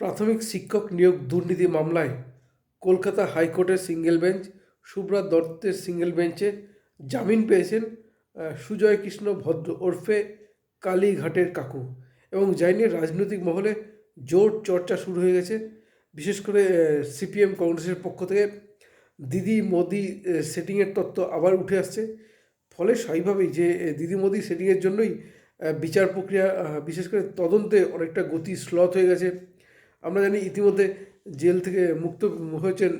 প্রাথমিক শিক্ষক নিয়োগ দুর্নীতি মামলায় কলকাতা হাইকোর্টের সিঙ্গেল বেঞ্চ, সুব্রত দত্তের সিঙ্গেল বেঞ্চে জামিন পেয়েছেন সুজয় কৃষ্ণ ভদ্র ওরফে কালীঘাটের কাকু। এবং যাই নিয়ে রাজনৈতিক মহলে জোর চর্চা শুরু হয়ে গেছে। বিশেষ করে সিপিএম কংগ্রেসের পক্ষ থেকে দিদি মোদি সেটিংয়ের তত্ত্ব আবার উঠে আসছে। ফলে স্বাভাবিকভাবেই যে দিদি মোদি সেটিংয়ের জন্যই বিচার প্রক্রিয়া বিশেষ করে তদন্তে অনেকটা গতি স্লথ হয়ে গেছে। আমরা জানি ইতিমধ্যে জেল থেকে মুক্ত হয়েছেন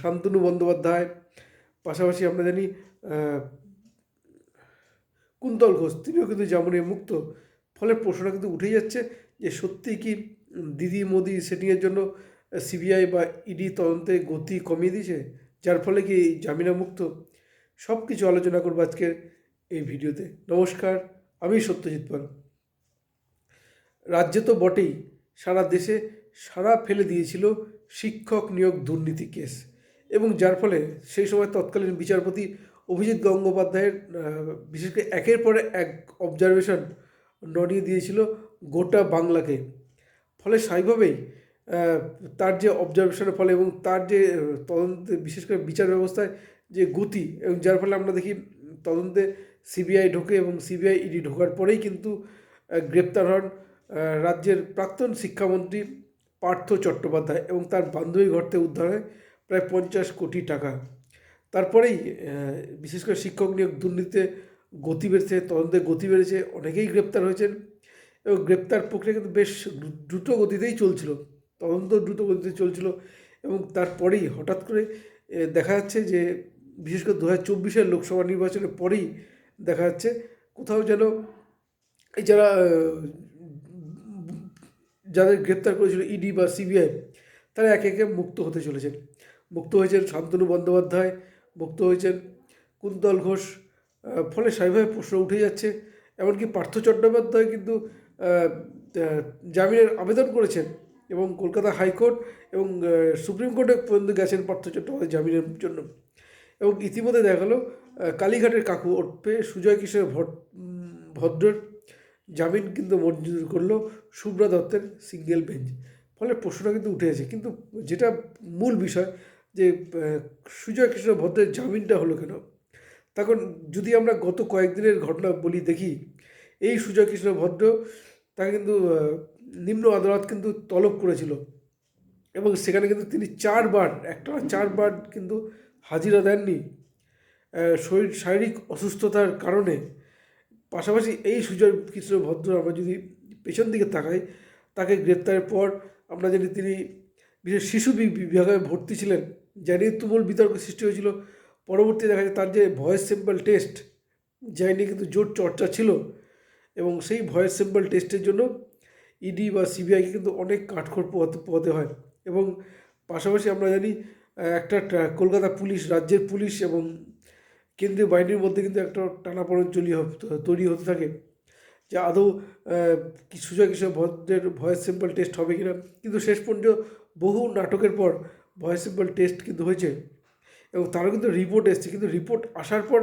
শান্তনু বন্দ্যোপাধ্যায়। পাশাপাশি আমরা জানি কুন্তল ঘোষ, তিনিও কিন্তু জামিনে মুক্ত। ফলে প্রশ্নটা কিন্তু উঠেই যাচ্ছে যে সত্যি কি দিদি মোদি সেটিংয়ের জন্য সিবিআই বা ইডি তদন্তে গতি কমিয়ে দিয়েছে? যার ফলে কি জামিনা মুক্ত? সব কিছু আলোচনা করব আজকের এই ভিডিওতে। নমস্কার, আমি সত্যজিৎ পাল। রাজ্যে তো বটেই, সারা দেশে সারা ফেলে দিয়েছিল শিক্ষক নিয়োগ দুর্নীতি কেস এবং যার ফলে সেই সময় তৎকালীন বিচারপতি অভিজিৎ গঙ্গোপাধ্যায়ের বিশেষ করে একের পরে এক অবজারভেশন নড়িয়ে দিয়েছিল গোটা বাংলাকে। ফলে স্বাভাবিকভাবেই তার যে অবজারভেশনের ফলে এবং তার যে তদন্তে বিশেষ করে বিচার ব্যবস্থায় যে গতি এবং যার ফলে আমরা দেখি তদন্তে সিবিআই ঢোকে এবং সিবিআই ইডি ঢোকার পরেই কিন্তু গ্রেপ্তার হন রাজ্যের প্রাক্তন শিক্ষামন্ত্রী পার্থ চট্টোপাধ্যায় এবং তার বান্ধবী ঘর থেকে উদ্ধার হয় প্রায় পঞ্চাশ কোটি টাকা। তারপরেই বিশেষ করে শিক্ষক নিয়োগ দুর্নীতিতে গতি বেড়েছে, তদন্তে গতি বেড়েছে, অনেকেই গ্রেপ্তার হয়েছেন এবং গ্রেপ্তার প্রক্রিয়া কিন্তু বেশ দ্রু- দ্রুত গতিতেই চলছিল, তদন্ত দ্রুত গতিতে চলছিল এবং তারপরেই হঠাৎ করে দেখা যাচ্ছে যে বিশেষ করে দু হাজার চব্বিশের লোকসভা নির্বাচনের পরেই দেখা যাচ্ছে কোথাও যেন এই যারা যাদের গ্রেপ্তার করেছিল ইডি বা সিবিআই, তারা একে একে মুক্ত হতে চলেছেন। মুক্ত হয়েছেন শান্তনু বন্দ্যোপাধ্যায়, মুক্ত হয়েছেন কুন্তল ঘোষ ফলে স্বাভাবিক প্রশ্ন উঠে যাচ্ছে, এমনকি পার্থ চট্টোপাধ্যায় কিন্তু জামিনের আবেদন করেছেন এবং কলকাতা হাইকোর্ট এবং সুপ্রিম কোর্টে পর্যন্ত গেছেন পার্থ চট্টোপাধ্যায় জামিনের জন্য। এবং ইতিমধ্যে দেখা গেল কালীঘাটের কাকু ওরফে সুজয় কিশোর ভট ভদ্রের জামিন কিন্তু মঞ্জুর করল শুভ্রা দত্তের সিঙ্গেল বেঞ্চ ফলে প্রশ্নটা কিন্তু উঠে এসেছে। কিন্তু যেটা মূল বিষয় যে সুজয় কৃষ্ণ ভদ্রের জামিনটা হলো কেন? তখন যদি আমরা গত কয়েকদিনের ঘটনা বলি, দেখি এই সুজয় কৃষ্ণ ভদ্র তাকে কিন্তু নিম্ন আদালত কিন্তু তলব করেছিল। এবং সেখানে কিন্তু তিনি চারবার, একটা চারবার কিন্তু হাজিরা দেননি। শরীর, শারীরিক অসুস্থতার কারণে পাশাপাশি এই সুজয় কৃষ্ণ ভদ্র আমরা যদি পেছন দিকে তাকাই, তাকে গ্রেপ্তারের পর আমরা জানি তিনি বিশেষ শিশু বিভাগে ভর্তি ছিলেন যা নিয়ে তুমুল বিতর্ক সৃষ্টি হয়েছিল। পরবর্তী দেখা যায় তার যে ভয়েস সিম্পল টেস্ট যা নিয়ে কিন্তু জোর চর্চা ছিল এবং সেই ভয়েস সিম্পল টেস্টের জন্য ইডি বা সিবিআইকে কিন্তু অনেক কাঠখড় পোহাতে পোহাতে হয় এবং পাশাপাশি আমরা জানি একটা কলকাতা পুলিশ, রাজ্যের পুলিশ এবং কেন্দ্রীয় বাহিনীর মধ্যে কিন্তু একটা টানাপড়েন চলি তৈরি হতে থাকে। যে আদৌ সুজয় কিশোর ভদ্রের ভয়েস সিম্পল টেস্ট হবে কিনা? কিন্তু শেষ পর্যন্ত বহু নাটকের পর ভয়েস সিম্পল টেস্ট কিন্তু হয়েছে। এবং তারও কিন্তু রিপোর্ট এসছে। কিন্তু রিপোর্ট আসার পর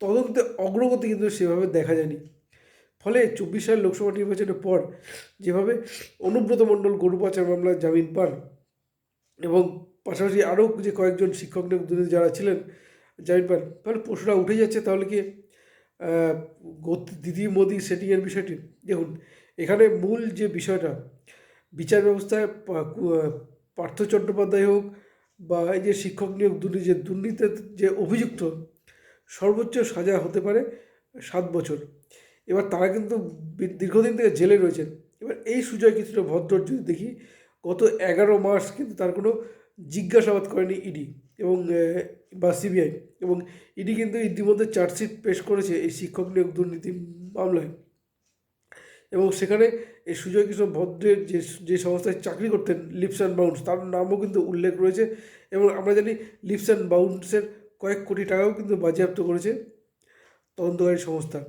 তদন্তে অগ্রগতি কিন্তু সেভাবে দেখা যায়নি। ফলে চব্বিশ সালের লোকসভা নির্বাচনের পর যেভাবে অনুব্রত মণ্ডল গরু পাচার মামলায় জামিন পান এবং পাশাপাশি আরও যে কয়েকজন শিক্ষক নিয়োগ যারা ছিলেন জামিন পান তাহলে প্রশ্নটা উঠে যাচ্ছে তাহলে কি দিদি মোদি সেটিংয়ের বিষয়টি? দেখুন, এখানে মূল যে বিষয়টা, বিচার ব্যবস্থায় পার্থ চট্টোপাধ্যায় হোক বা এই যে শিক্ষক নিয়োগ দুর্নীতি, যে দুর্নীতির যে অভিযুক্ত, সর্বোচ্চ সাজা হতে পারে সাত বছর। এবার তারা কিন্তু দীর্ঘদিন থেকে জেলে রয়েছেন। এবার এই সুজয় কিছুটা ভদ্র যদি দেখি, গত এগারো মাস কিন্তু তার কোনো জিজ্ঞাসাবাদ করেনি ইডি এবং বা সিবিআই এবং ইডি কিন্তু ইতিমধ্যে চার্জশিট পেশ করেছে এই শিক্ষক নিয়োগ দুর্নীতি মামলায়। এবং সেখানে এই সুজয় কৃষ্ণ ভদ্রের যে যে সংস্থায় চাকরি করতেন লিপস অ্যান্ড বাউন্স তার নামও কিন্তু উল্লেখ রয়েছে এবং আমরা জানি লিপস অ্যান্ড বাউন্সের কয়েক কোটি টাকাও কিন্তু বাজেয়াপ্ত করেছে তদন্তকারী সংস্থা।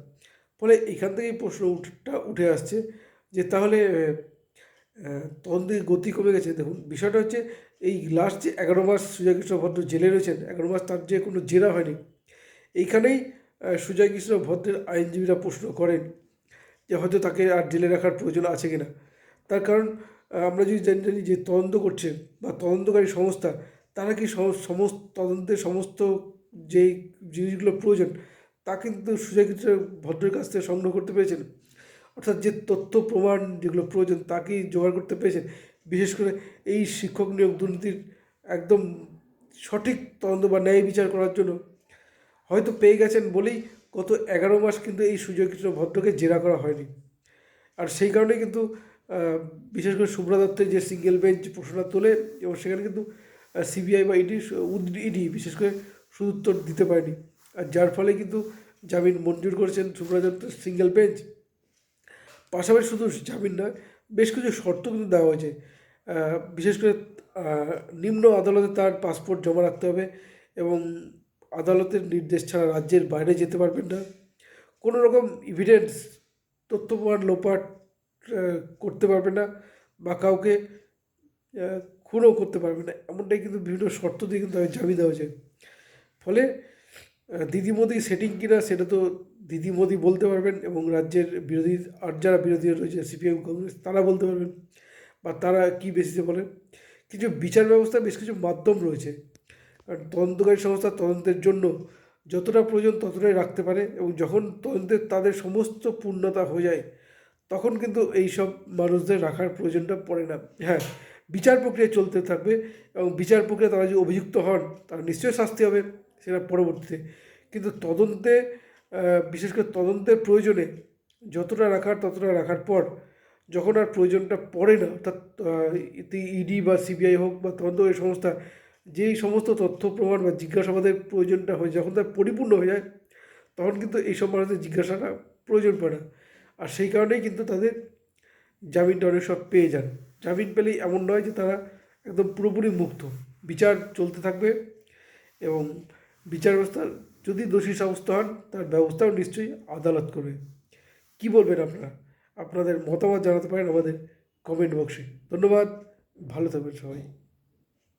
ফলে এখান থেকেই প্রশ্ন উঠটা, উঠে আসছে যে তাহলে তদন্তের গতি কমে গেছে। দেখুন, বিষয়টা হচ্ছে এই লাস্ট যে এগারো মাস সুজয় কৃষ্ণ ভদ্র জেলে রয়েছেন এগারো মাস তার যে কোনো জেরা হয়নি এইখানেই আহ, সুজয় কৃষ্ণ ভদ্রের আইনজীবীরা প্রশ্ন করেন যে হয়তো তাকে আর জেলে রাখার প্রয়োজন আছে কিনা। তার কারণ আমরা যদি জানি জানি যে তদন্ত করছে বা তদন্তকারী সংস্থা তারা কি সমস্ত তদন্তের সমস্ত যেই জিনিসগুলো প্রয়োজন তা কিন্তু সুজয় কৃষ্ণ ভদ্রের কাছ থেকে সংগ্রহ করতে পেরেছেন। অর্থাৎ যে তথ্য প্রমাণ যেগুলো প্রয়োজন তা কি জোগাড় করতে পেরেছেন? বিশেষ করে এই শিক্ষক নিয়োগ দুর্নীতির একদম সঠিক তদন্ত বা ন্যায় বিচার করার জন্য হয়তো পেয়ে গেছেন বলেই গত এগারো মাস কিন্তু এই কৃষ্ণ ভদ্রকে জেরা করা হয়নি। আর সেই কারণে কিন্তু বিশেষ করে শুভ্রা দত্তের যে সিঙ্গেল বেঞ্চ প্রশ্নটা তোলে এবং সেখানে কিন্তু সিবিআই বা ইডি ইডি বিশেষ করে সুদুত্তর দিতে পারেনি। আর যার ফলে কিন্তু জামিন মঞ্জুর করেছেন শুভ্রা দত্তের সিঙ্গেল বেঞ্চ পাশাপাশি শুধু জামিন নয়, বেশ কিছু শর্ত কিন্তু দেওয়া হয়েছে। বিশেষ করে নিম্ন আদালতে তার পাসপোর্ট জমা রাখতে হবে এবং আদালতের নির্দেশ ছাড়া রাজ্যের বাইরে যেতে পারবেন না। কোনো রকম ইভিডেন্স তথ্য প্রমাণ লোপাট করতে পারবে না বা কাউকে খুনও করতে পারবে না। এমনটাই কিন্তু বিভিন্ন শর্ত দিয়ে কিন্তু তাকে জামিন দেওয়া হয়েছে। ফলে দিদি মোদি সেটিং কিনা সেটা তো দিদি মোদি বলতে পারবেন এবং রাজ্যের বিরোধী, আর যারা বিরোধী রয়েছে, সিপিএম, কংগ্রেস, তারা বলতে পারবেন। বা তারা কী বেসিসে বলে? কিছু বিচার ব্যবস্থা, বেশ কিছু মাধ্যম রয়েছে। কারণ তদন্তকারী সংস্থা তদন্তের জন্য যতটা প্রয়োজন ততটাই রাখতে পারে এবং যখন তদন্তের তাদের সমস্ত পূর্ণতা হয়ে যায়, তখন কিন্তু এই সব মানুষদের রাখার প্রয়োজনটা পড়ে না। হ্যাঁ বিচার প্রক্রিয়া চলতে থাকবে এবং বিচার প্রক্রিয়া তারা যদি অভিযুক্ত হন, তারা নিশ্চয়ই শাস্তি হবে সেটা পরবর্তীতে। কিন্তু তদন্তে বিশেষ করে তদন্তের প্রয়োজনে যতটা রাখার ততটা রাখার পর যখন আর প্রয়োজনটা পড়ে না অর্থাৎ ইডি বা সিবিআই হোক বা তদন্তকারী সংস্থা যেই সমস্ত তথ্য প্রমাণ বা জিজ্ঞাসাবাদের প্রয়োজনটা হয় যখন তার পরিপূর্ণ হয়ে যায় তখন কিন্তু এইসব মানুষদের জিজ্ঞাসাটা প্রয়োজন পড়ে না আর সেই কারণেই কিন্তু তাদের জামিনটা অনেক সব পেয়ে যান জামিন পেলেই এমন নয় যে তারা একদম পুরোপুরি মুক্ত বিচার চলতে থাকবে এবং বিচার ব্যবস্থা যদি দোষী সাব্যস্ত হন তার ব্যবস্থাও নিশ্চয়ই আদালত করবে কি বলবেন আপনারা আপনাদের মতামত জানাতে পারেন আমাদের কমেন্ট বক্সে ধন্যবাদ ভালো থাকবেন সবাই।